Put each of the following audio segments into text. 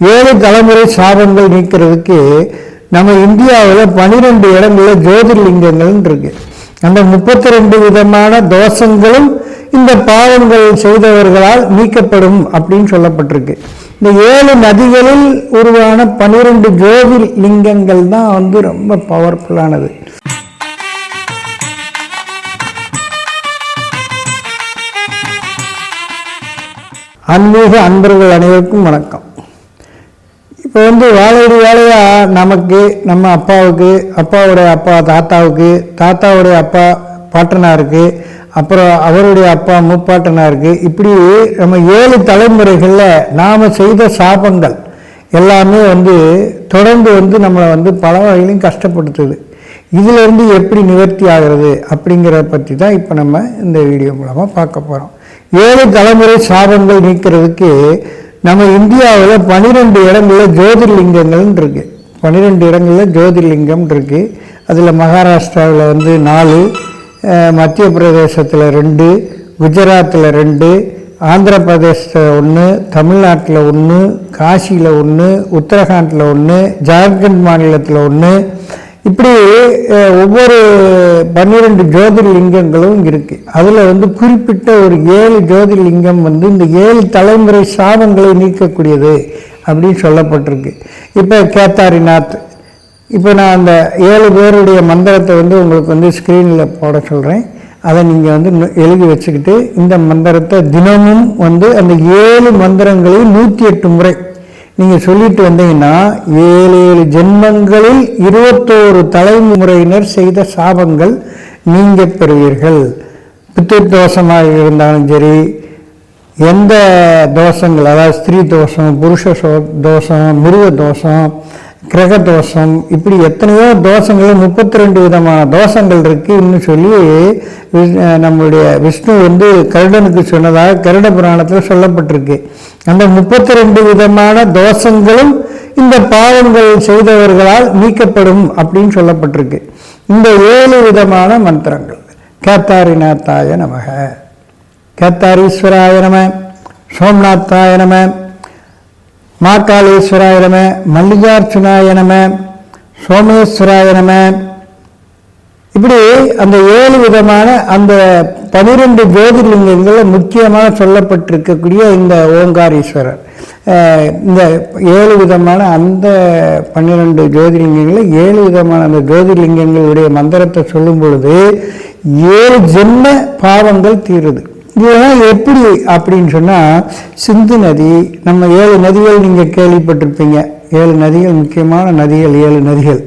ஏழு தலைமுறை சாபங்கள் நீக்கிறதுக்கு நம்ம இந்தியாவில் பனிரெண்டு இடங்களில் ஜோதிர்லிங்கங்கள் இருக்கு. அந்த முப்பத்தி ரெண்டு விதமான தோஷங்களும் இந்த பாவங்கள் செய்தவர்களால் நீக்கப்படும் அப்படின்னு சொல்லப்பட்டிருக்கு. இந்த ஏழு நதிகளில் உருவான பனிரெண்டு ஜோதிர் லிங்கங்கள் தான் வந்து ரொம்ப பவர்ஃபுல்லானது ஆன்மீக அன்பர்கள் அனைவருக்கும் வணக்கம். இப்போ வந்து வாழையடி வேலையாக நமக்கு நம்ம அப்பாவுக்கு அப்பாவுடைய அப்பா தாத்தாவுக்கு தாத்தாவுடைய அப்பா பாட்டனாருக்கு அப்புறம் அவருடைய அப்பா முப்பாட்டனாருக்கு இப்படி நம்ம ஏழு தலைமுறைகளில் நாம் செய்த சாபங்கள் எல்லாமே வந்து தொடர்ந்து வந்து நம்மளை வந்து பல வகையிலையும் கஷ்டப்படுத்துது. இதிலிருந்து எப்படி நிவர்த்தி ஆகிறது அப்படிங்கிறத பற்றி தான் இப்போ நம்ம இந்த வீடியோ மூலமாக பார்க்க போகிறோம் ஏழு தலைமுறை சாபங்கள் நீக்கிறதுக்கு நம்ம இந்தியாவில் பன்னிரெண்டு இடங்களில் ஜோதிர்லிங்கங்கள் இருக்கு. பன்னிரெண்டு இடங்களில் ஜோதிர்லிங்கம் இருக்கு. அதில் மகாராஷ்டிராவில் வந்து நாலு மத்திய பிரதேசத்தில் ரெண்டு குஜராத்தில் ரெண்டு ஆந்திர பிரதேசத்தில் ஒன்று தமிழ்நாட்டில் ஒன்று காசியில் ஒன்று உத்தரகாண்டில் ஒன்று ஜார்க்கண்ட் மாநிலத்தில் ஒன்று இப்படி ஒவ்வொரு பன்னிரெண்டு ஜோதிர்லிங்கங்களும் இருக்குது அதில் வந்து குறிப்பிட்ட ஒரு ஏழு ஜோதிர்லிங்கம் வந்து இந்த ஏழு தலைமுறை சாபங்களை நீக்கக்கூடியது அப்படின்னு சொல்லப்பட்டிருக்கு. இப்போ கேத்தாரிநாத் இப்போ நான் அந்த ஏழு பேருடைய மந்திரத்தை வந்து உங்களுக்கு வந்து ஸ்க்ரீனில் போட சொல்கிறேன் அதை நீங்கள் வந்து எழுதி வச்சுக்கிட்டு இந்த மந்திரத்தை தினமும் வந்து அந்த ஏழு மந்திரங்களையும் நூற்றி எட்டு முறை நீங்கள் சொல்லிட்டு வந்தீங்கன்னா ஏழு ஏழு ஜென்மங்களில் இருபத்தோரு தலைமுறையினர் செய்த சாபங்கள் நீங்க பெறுவீர்கள். பித்திரு தோஷமாக இருந்தாலும் சரி எந்த தோஷங்கள் அதாவது ஸ்திரீ தோஷம் புருஷ தோஷம் மிருக தோஷம் கிரக தோஷம் இப்படி எத்தனையோ தோஷங்கள் முப்பத்தி ரெண்டு விதமான தோஷங்கள் இருக்குன்னு சொல்லி வி- நம்மளுடைய விஷ்ணு வந்து கருடனுக்கு சொன்னதாக கருட புராணத்தில் சொல்லப்பட்டிருக்கு. அந்த முப்பத்தி ரெண்டு விதமான தோஷங்களும் இந்த பாவங்கள் செய்தவர்களால் நீக்கப்படும் அப்படின்னு சொல்லப்பட்டிருக்கு. இந்த ஏழு விதமான மந்திரங்கள். கேத்தாரிநாத்தாய நமக. கேத்தாரீஸ்வராய நம. சோம்நாத்தாய நம. மாக்காளீஸ்வராய நம மல்லிகார்ச்சுனாய நம சோமேஸ்வராய நம. இப்படி அந்த ஏழு விதமான அந்த பனிரெண்டு ஜோதிர்லிங்கங்களில் முக்கியமாக சொல்லப்பட்டிருக்கக்கூடிய இந்த ஓங்காரீஸ்வரர். இந்த ஏழு விதமான அந்த பன்னிரெண்டு ஜோதிர்லிங்கங்களில் ஏழு விதமான அந்த ஜோதிர்லிங்கங்களுடைய மந்திரத்தை சொல்லும் பொழுது ஏழு ஜென்ம பாவங்கள் தீருது. இதெல்லாம் எப்படி அப்படின்னு சொன்னால் சிந்து நதி நம்ம ஏழு நதிகள் நீங்கள் கேள்விப்பட்டிருப்பீங்க. ஏழு நதிகள் முக்கியமான நதிகள் ஏழு நதிகள்.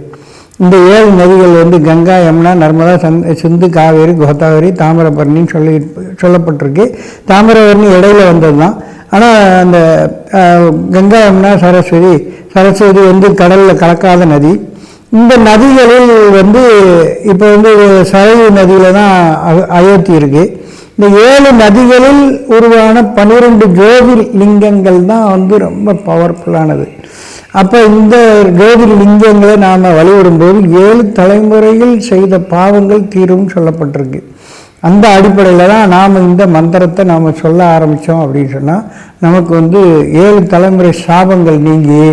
இந்த ஏழு நதிகள் வந்து கங்கா யமுனா நர்மதா சந் சிந்து காவேரி கோதாவரி தாமிரபரணின்னு சொல்லி சொல்லப்பட்டிருக்கு. தாமிரபரணி இடையில வந்தது தான் ஆனால் அந்த கங்கா யமுனா சரஸ்வதி சரஸ்வதி வந்து கடலில் கலக்காத நதி. இந்த நதிகளில் வந்து இப்போ வந்து சரையு நதியில் தான் அயோத்தி இருக்குது இந்த ஏழு நதிகளில் உருவான பன்னிரெண்டு ஜோதிர் லிங்கங்கள் தான் வந்து ரொம்ப பவர்ஃபுல்லானது அப்போ இந்த ஜோதிர் லிங்கங்களை நாம் வழிபடும்போது ஏழு தலைமுறையில் செய்த பாவங்கள் தீரும் சொல்லப்பட்டிருக்கு. அந்த அடிப்படையில் தான் நாம் இந்த மந்திரத்தை நாம் சொல்ல ஆரம்பித்தோம் அப்படின்னு சொன்னால் நமக்கு வந்து ஏழு தலைமுறை சாபங்கள் நீங்கி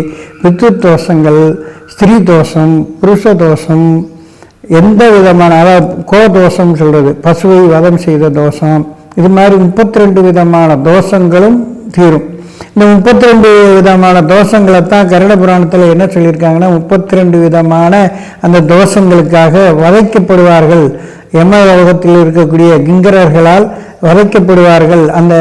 பித்து தோஷங்கள் ஸ்திரீ தோஷம் புருஷ தோஷம் எந்த விதமான அதாவது கோதோஷம் சொல்கிறது பசுவை வதம் செய்த தோஷம் இது மாதிரி முப்பத்தி ரெண்டு விதமான தோஷங்களும் தீரும். இந்த முப்பத்தி ரெண்டு விதமான தோஷங்களை தான் கருட புராணத்தில் என்ன சொல்லியிருக்காங்கன்னா முப்பத்தி ரெண்டு விதமான அந்த தோஷங்களுக்காக வதைக்கப்படுவார்கள். யம லோகத்தில் இருக்கக்கூடிய கிங்கரர்களால் வதைக்கப்படுவார்கள். அந்த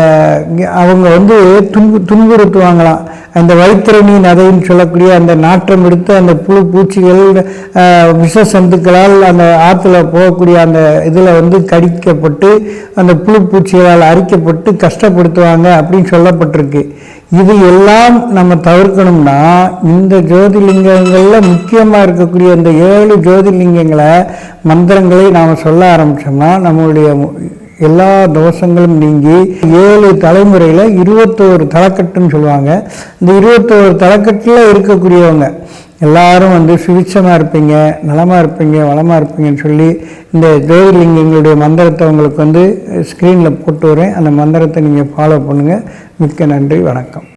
அவங்க வந்து துன்பு துன்புறுத்துவாங்களாம். அந்த வைத்திரணி நதைன்னு சொல்லக்கூடிய அந்த நாற்றம் எடுத்து அந்த புழு பூச்சிகள் விஷ சந்துக்களால் அந்த ஆற்றுல போகக்கூடிய அந்த இதில் வந்து கடிக்கப்பட்டு அந்த புழு பூச்சிகளால் அரிக்கப்பட்டு கஷ்டப்படுத்துவாங்க அப்படின்னு சொல்லப்பட்டிருக்கு. இது எல்லாம் நம்ம தவிர்க்கணும்னா இந்த ஜோதிலிங்கங்களில் முக்கியமாக இருக்கக்கூடிய இந்த ஏழு ஜோதிலிங்கங்களை மந்திரங்களை நாம் சொல்ல ஆரம்பித்தோம்னா நம்மளுடைய எல்லா தோஷங்களும் நீங்கி ஏழு தலைமுறையில் இருபத்தோரு தலைக்கட்டுன்னு சொல்லுவாங்க. இந்த இருபத்தோரு தலைக்கட்டில் இருக்கக்கூடியவங்க எல்லாரும் வந்து சுவிட்சமாக இருப்பீங்க நலமாக இருப்பீங்க வளமாக இருப்பீங்கன்னு சொல்லி இந்த ஜோதிர்லிங்கங்களுடைய மந்திரத்தை உங்களுக்கு வந்து ஸ்க்ரீனில் போட்டு வரேன். அந்த மந்திரத்தை நீங்கள் ஃபாலோ பண்ணுங்கள் மிக்க நன்றி வணக்கம்.